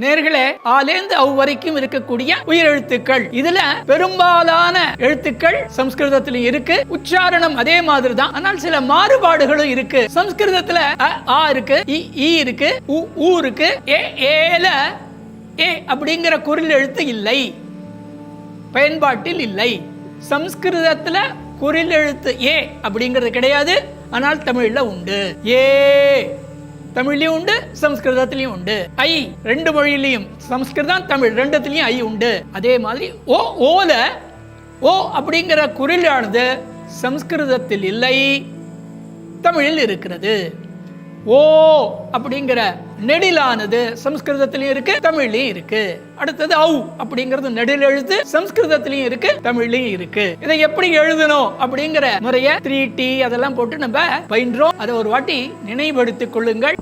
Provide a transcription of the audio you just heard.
நேர்களே ஆலேந்து அவ் வரைக்கும் இருக்கக்கூடிய உயிரெழுத்துக்கள். இதுல பெரும்பாலான எழுத்துக்கள் சம்ஸ்கிருதத்திலும் இருக்கு. உச்சாரணம் அதே மாதிரி தான் ஆனால் சில மாறுபாடுகளும் இருக்கு. சம்ஸ்கிருதத்துல அ, ஆ இருக்கு இ இருக்கு உ ஊ இருக்கு. ஏ ஏல ஏ அப்படிங்கிற குரல் எழுத்து இல்லை. பயன்பாட்டில் இல்லை. சம்ஸ்கிருதத்துல குறில் எழுத்து ஏ அப்படிங்கிறது கிடையாது. ஆனால் தமிழ்ல உண்டு. ஏ. தமிழ்லயும் உண்டு சம்ஸ்கிருதத்திலயும் உண்டு. ஐ ரெண்டு மொழியிலையும் சம்ஸ்கிருதம் தமிழ் ரெண்டுத்திலையும் ஐ உண்டு. அதே மாதிரி ஓ ஓல ஓ அப்படிங்கிற குறிலானது சம்ஸ்கிருதத்தில் இல்லை தமிழில் இருக்கிறது. ஓ அப்படிங்கிற நெடிலானது சம்ஸ்கிருதத்திலையும் இருக்கு தமிழ்லயும் இருக்கு. அடுத்தது அவு அப்படிங்கிறது நெடில் எழுத்து சம்ஸ்கிருதத்திலையும் இருக்கு தமிழ்லயும் இருக்கு. இதை எப்படி எழுதணும் அப்படிங்கிற முறைய த்ரீ டி அதெல்லாம் போட்டு நம்ம பயின்றோம். அதை ஒரு வாட்டி நினைவுபடுத்திக் கொள்ளுங்கள்.